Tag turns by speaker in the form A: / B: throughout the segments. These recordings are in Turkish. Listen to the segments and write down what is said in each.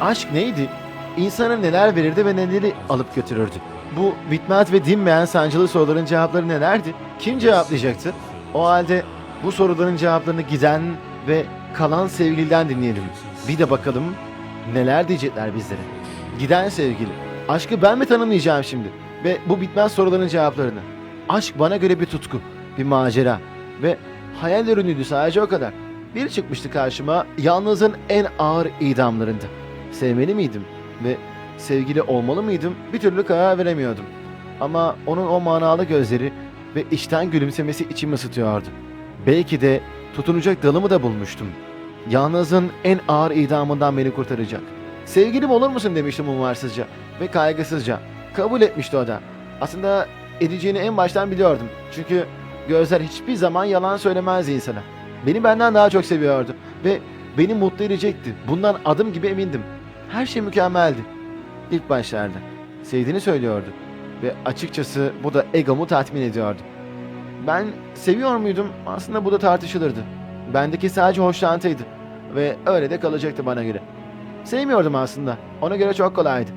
A: Aşk neydi? İnsana neler verirdi ve neleri alıp götürürdü? Bu bitmez ve dinmeyen sancılı soruların cevapları nelerdi? Kim cevaplayacaktı? O halde bu soruların cevaplarını giden ve kalan sevgiliden dinleyelim. Bir de bakalım neler diyecekler bizlere. Giden sevgili. Aşkı ben mi tanımlayacağım şimdi? Ve bu bitmez soruların cevaplarını. Aşk bana göre bir tutku, bir macera ve hayal ürünüydü sadece o kadar. Bir çıkmıştı karşıma yalnızın en ağır idamlarında. Sevmeli miydim ve sevgili olmalı mıydım bir türlü karar veremiyordum. Ama onun o manalı gözleri ve içten gülümsemesi içimi ısıtıyordu. Belki de tutunacak dalımı da bulmuştum. Yalnızın en ağır idamından beni kurtaracak. Sevgilim olur musun demiştim umarsızca ve kaygısızca. Kabul etmişti o da. Aslında edeceğini en baştan biliyordum. Çünkü gözler hiçbir zaman yalan söylemezdi insana. Beni benden daha çok seviyordu ve beni mutlu edecekti. Bundan adım gibi emindim. Her şey mükemmeldi. İlk başlarda. Sevdiğini söylüyordu. Ve açıkçası bu da egomu tatmin ediyordu. Ben seviyor muydum? Aslında bu da tartışılırdı. Bendeki sadece hoşlantıydı. Ve öyle de kalacaktı bana göre. Sevmiyordum aslında. Ona göre çok kolaydı.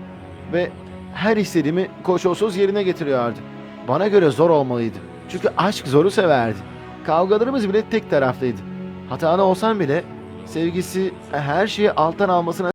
A: Ve her istediğimi koşulsuz yerine getiriyordu. Bana göre zor olmalıydı. Çünkü aşk zoru severdi. Kavgalarımız bile tek taraflıydı. Hatalı olsam bile sevgisi her şeyi alttan almasına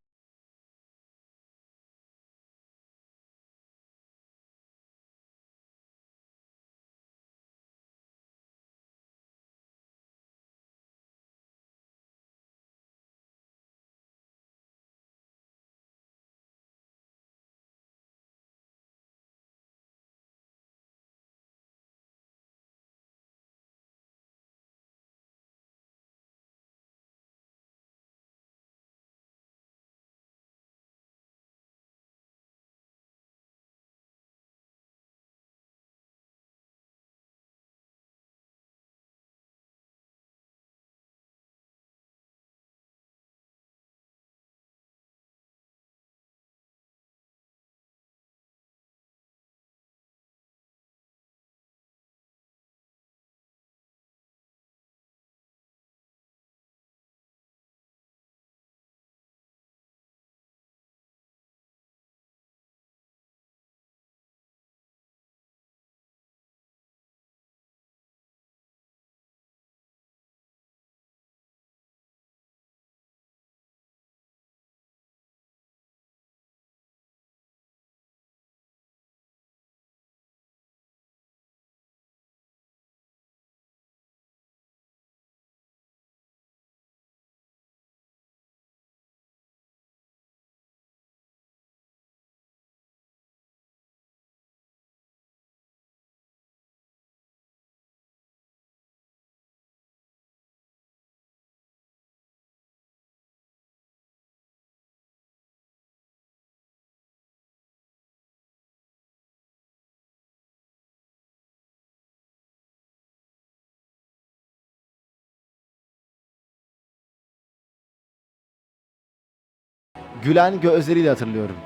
A: gülen gözleriyle hatırlıyorum.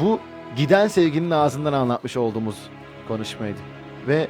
A: Bu giden sevginin ağzından anlatmış olduğumuz konuşmaydı. Ve